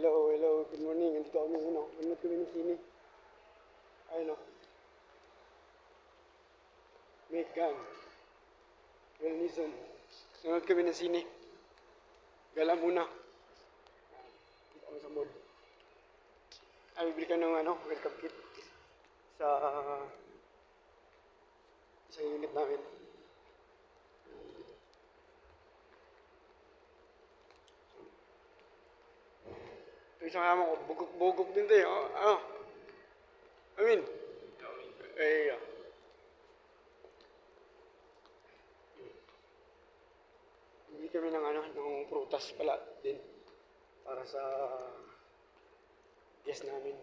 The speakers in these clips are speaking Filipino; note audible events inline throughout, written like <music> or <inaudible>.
hello, hello, good morning. Nandito kami, ano, nanonood kami ng sine. Ayun, no. Megan. Well, Nison. Nanonood kami ng sine. Gala muna. Dito kami sa mall. Ay, bibili ka ng ano, welcome kit. Sa... sa unit namin. Isang kama ko, bugok-bugok din tayo. Oh, ano? Amin. Eh, yeah. Hindi kami ng ano, ng prutas pala din. Para sa guest namin.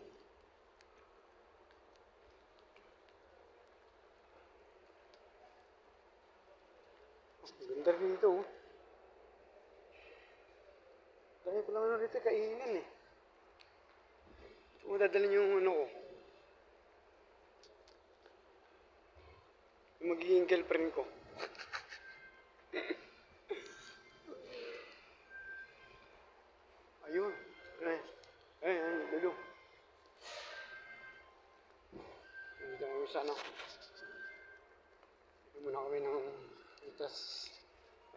Mas maganda rin ito, oh. Dami ko lang ano rito kainin eh. Kung dadalhin yung ano ko. Yung magiging girlfriend ko. <laughs> Ayun. Ay, ay, ay, lalo. Nandito kami sa ano. Ito muna kami ng itas.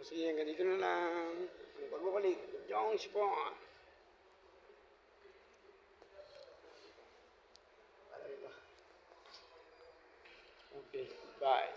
Kasi hanggang dito na lang. Ang pagbabalik. Jong Spot. Bye.